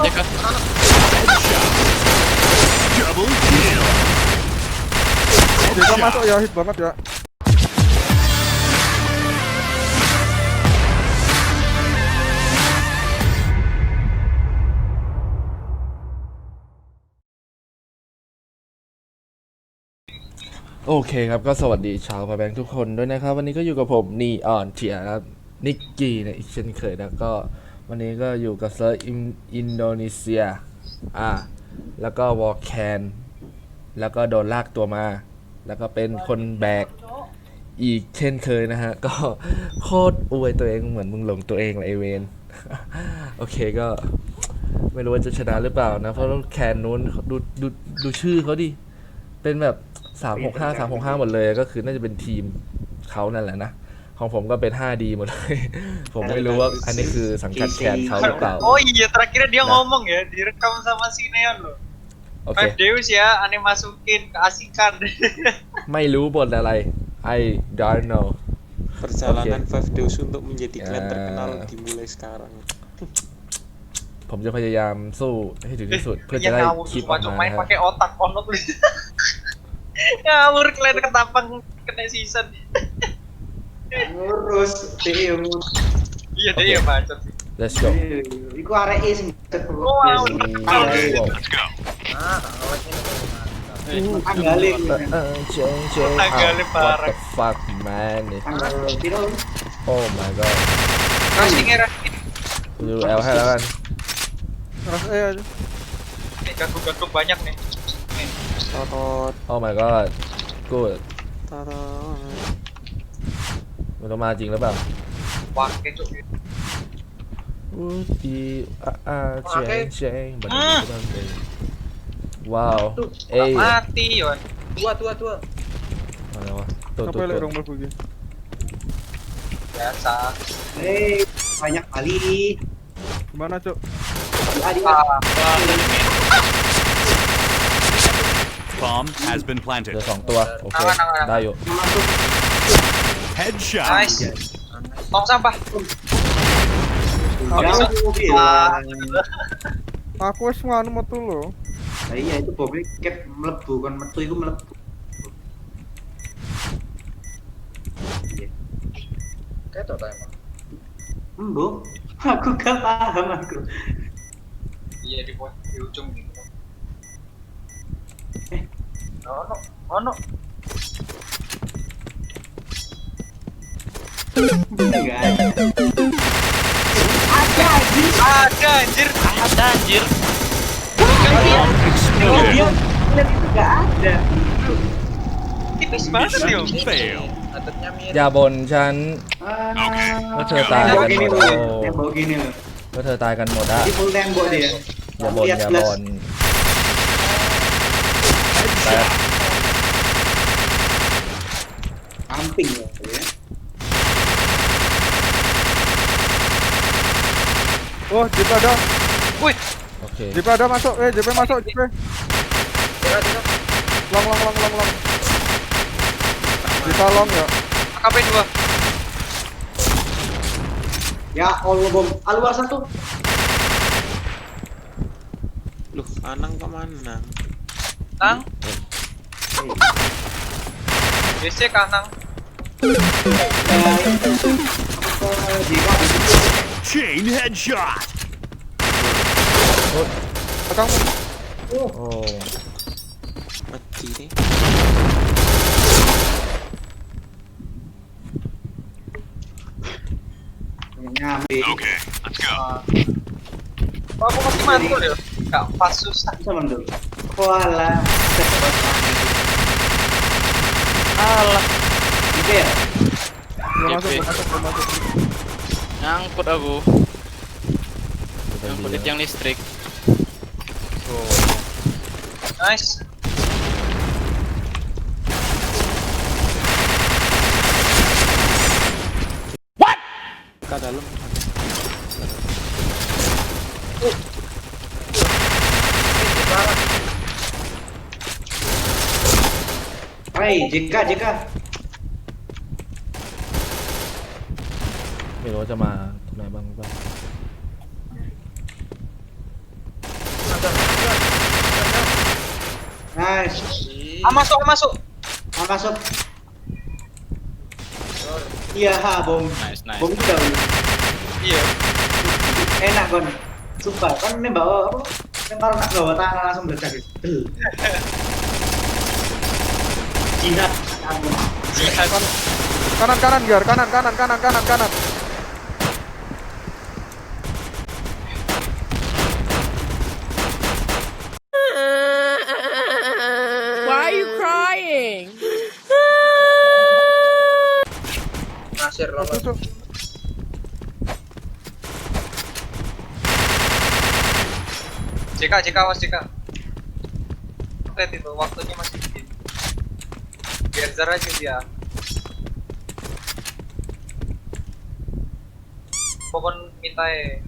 aja kak. Double kill. Jika masuk ya hit banget ya. โอเคครับก็สวัสดีชาวพาแบงค์ทุกคนด้วยนะครับ วันนี้ก็อยู่กับผมนีออนเทียครับนิกกี้นี่ยอีกเช่นเคยนะก็ วันนี้ก็อยู่กับเซิร์อินโดนีเซีย อ่า แล้วก็วอลแคน แล้วก็โดนลากตัวมา แล้วก็เป็นคนแบกอีกเช่นเคยนะฮะ ก็โคตรอวยตัวเองเหมือนมึงหลงตัวเองเลยไอเวน โอเคก็ไม่รู้ว่าจะชนะหรือเปล่านะ เพราะแคนนู้นดูดูดูชื่อเขาดิ เป็นแบบสามหกห้าสามหกห้าหมดเลยก็คือน่าจะเป็นทีมเขานั่นแหละนะ ของผมก็เป็น 5D หมดเลย ผมไม่รู้ว่าอันนี้คือสังกัดแคนเขาหรือเปล่า Oh iya terakhirnya dia Nah. ngomong ya direkam sama si Neon loh. โอเค Five Deus ya, aneh masukin keasikan. ไม่รู้บทอะไร I don't know Perjalanan Five Deus untuk menjadi klan Ya. terkenal dimulai sekarang. ผมจะพยายามสู้ให้ถึงที่สุดเพื่อจะ Yang ได้ ngawur คลิปอ cuma อก cuma มา main นะครับ pakai otak onok lu. ngawur kalian ketapang kena season. Ngurus tim. Iya deh ya macet. Let's go. Iku arek E. Wow. Let's go. Uh, uh, ah, Tanggalin. Tanggalin parah. What the fuck man. Oh my god. Kasih ngeras. Dulu LH kan. Ngeras E aja. Ya, nih gantung-gantung banyak nih. Oh my god. Good. Tarot. มันต้องมาจริงหรือเปล่า Pakai cuk. วูดดีอ่าอ่าเจงเจงบัน อ่า บันบันว้าวเอ้ย Mati Yon. Tua tua tua. อะไรวะตัวตัว Sampai lekตัว rong mlebu iki. Biasa. Eh, banyak kali. Gimana, Cuk? Adik Ah, Bomb has been เห planted. ลือสองตัว โอเค Aman, aman, aman. ได้อยู่ masuk. Headshot. nice. Tong sampah. Bisa? mobil. Ah. Aku wis nganu metu lho. Nah, iya itu mobil ket mlebu kan metu iku mlebu. Ketok ta emang. Embo. Aku gak paham aku. Iya di di ujung gitu. Eh. Ono, ono. Enggak ada. Ada anjing. Ada anjir. Ada anjir. Oh, dia Exploded. lihat itu enggak ada. Tipis banget yo. Fail. Atletnya mirip. อย่าบ่นฉัน Ah. Lo cerita Tembok kan, gini Bro. loh. Tembok gini loh. ว่าเธอตายกันหมดอะ Di full tembok dia. อย่าบ่น Lihat อย่า plus. บ่นแป๊ bawah JP ada. Wih. Oke. Okay. JP ada masuk. Eh, JP masuk, JP. Long, long, long, long, long. JP long ya. AKP dua. Ya, all bom. Aluar satu. Loh, Anang ke mana? Anang? Eh. BC kanang. Chain headshot. Belakang. โอ้ Mati nih. Okay, let's go. Oh, aku masih mantul ya. Gak pas susah. Sama dulu. Walah. Alah. Gitu ya? Belum masuk, JP. belum masuk, belum masuk. Nyangkut aku. bilang. tiang listrik. Nice. Ke dalam. Hai, JK, JK. ไม่รู้ว่าจะมาตรงไหนบ้างหรือเปล่า Nice. Ah masuk, ah, masuk. Ah, masuk. Iya, ha, bom. Nice, nice. Bom juga. Iya. Enak kon. Sumpah, kan nembak apa? Nembak nak bawa tangan langsung meledak gitu. Jinak. Ampun. Kanan kanan Gar, kanan kanan kanan kanan kanan. Lolos. tusuk. JK, JK, awas JK. Lihat itu, waktunya masih dikit. Biar jar aja dia. Pokoknya minta eh.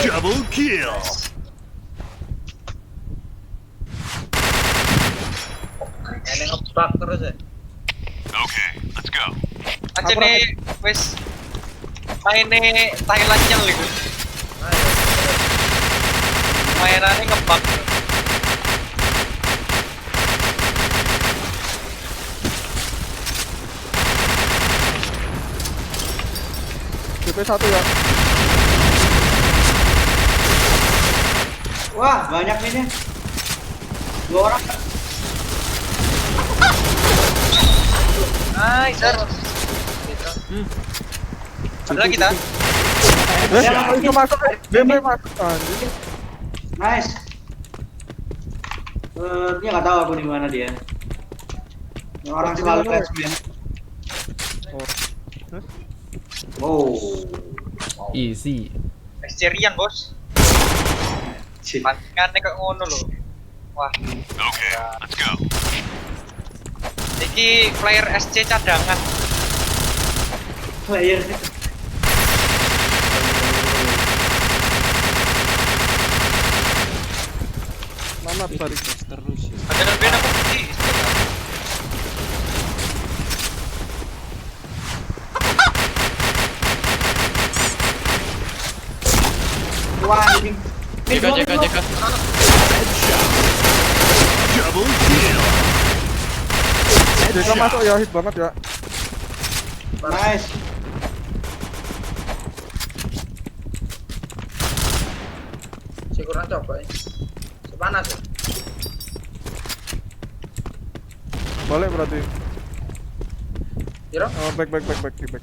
Double kill. Ngebug terus ya. Okay, let's go. Aja nih, wes mainnya Thailand yang ligu. Mainannya ngebug. DP satu ya. Wah, banyak ini. Dua orang. Nice, jar. Ada lagi tak? Eh, itu masuk. DP masuk. Nice. Eh, dia nggak tahu aku di mana dia. Orang selalu mana, flash ya. Oh. Wow. easy Exterian bos. Cih. Pantingannya kayak ngono loh. Wah, Okay, let's go. Ini player SC cadangan. Player Mana balik? Terus ya. Ada lebih aku di. Wah, ini. JK, JK. Headshot. Double kill. JK masuk ya, hit banget ya. Nice. Si kurang coba ya. Sepanas ya. Balik berarti. Kira? Oh, back back back back back.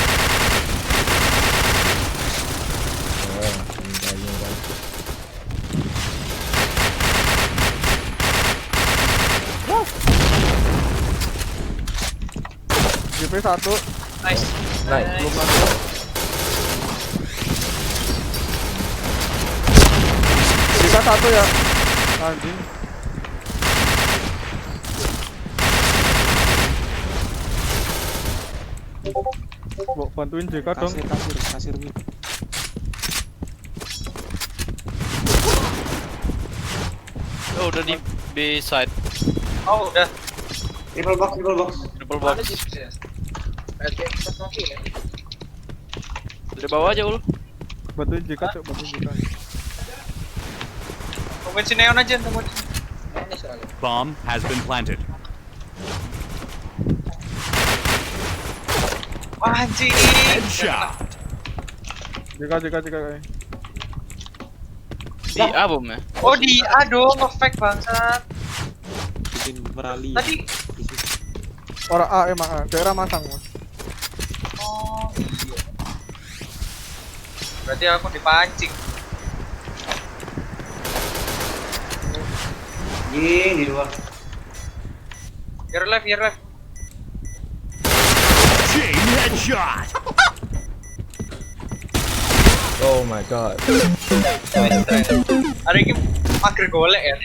satu. Nice. Nice. Belum masuk. JK satu ya. Anjing. Bo, bantuin JK dong. Kasir, kasir, kasir. Oh, udah di B side. Oh udah. Triple box, triple box. Triple box. Dari bawah aja ul. Bantuin JK, cok, bantuin JK. Tungguin si Neon aja tungguin. Bomb has been planted. Wah anjing. Headshot. JK, JK, JK. eh. Di A bom ya. Oh di aduh ngefake bangsat. Bikin merali. Tadi Orang A emang A, daerah masang mas. oh iya berarti aku dipancing Anjing di luar. Your left, your left. Chain headshot. oh my god. Ada ini mager golek ya.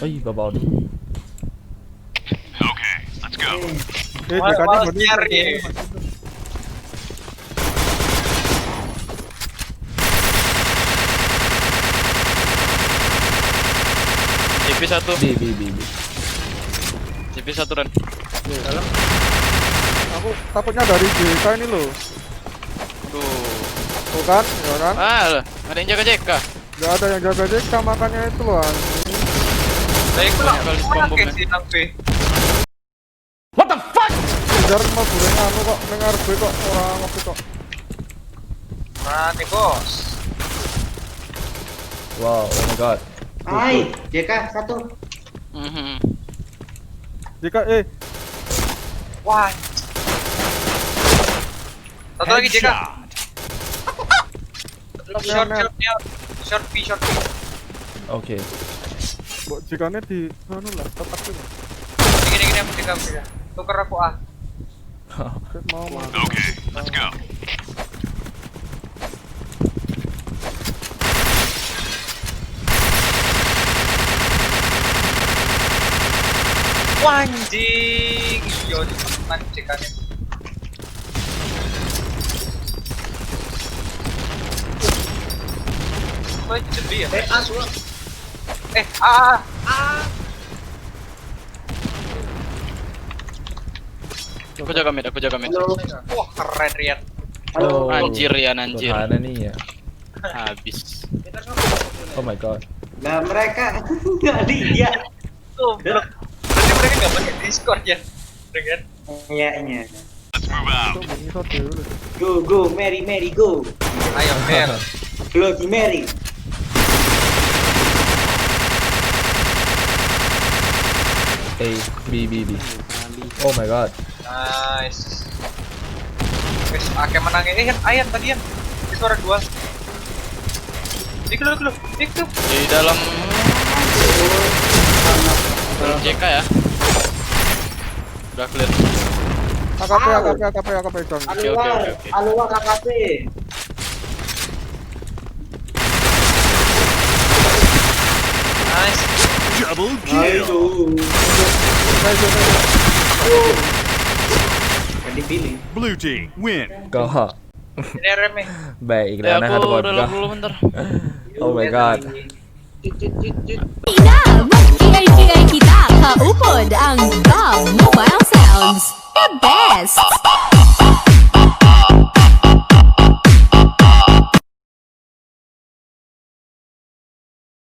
Oi, babau. Oke, okay, let's go. Eh, dekatnya nyari. JP satu, B B B B JP satu dan. Aku takutnya dari JK ini loh. Aduh. Tuh kan, ya kan? Ah, lah. ada yang jaga JK. Gak ada yang jaga JK makanya itu loh. anjing. Lah iku lah. Si nang B? Kejar mah goreng anu kok, dengar gue kok orang ngopi kok. Mati bos. wow oh my god Hai, JK satu. Hmm. JK eh. Wah. Satu lagi JK. Nah, nah. short, short, short, short, short, short, P. Oke. Okay. JK jikane di anu lah, tetap tuh. Gini gini aku JK, JK. Tukar aku A. Oke, okay, let's go. Wanjing, Yo, teman cekannya. Kok cebi ya? Eh, A. Eh, ah, ah. Aku jaga mid, aku jaga mid. Wah, keren Rian. Halo. Anjir Rian, anjir. Mana nih ya? Habis. Oh my god. Nah, mereka enggak lihat. Goblok. Berarti mereka nggak pakai Discord ya? Dengan Kayaknya. Ini dulu. Go go Mary Mary go. Ayo, Mel. Bloody Mary. A B B B oh my god Nice. Wes, akeh menangnya. Eh, Yan, ayan tadi Yan. Di suara dua. Iku lu, iku lu. Iku. Di dalam dalam JK ya. Udah clear. AKP, AKP, AKP, AKP, John. Oke, oke, oke. Anwar AKP. Nice. Double kill. Nice, nice. Blue team win. Baik, ya, aku relok dulu bentar. Oh my god. Ingay-ingay kita, kaupod ang GOG Mobile Sounds. The best!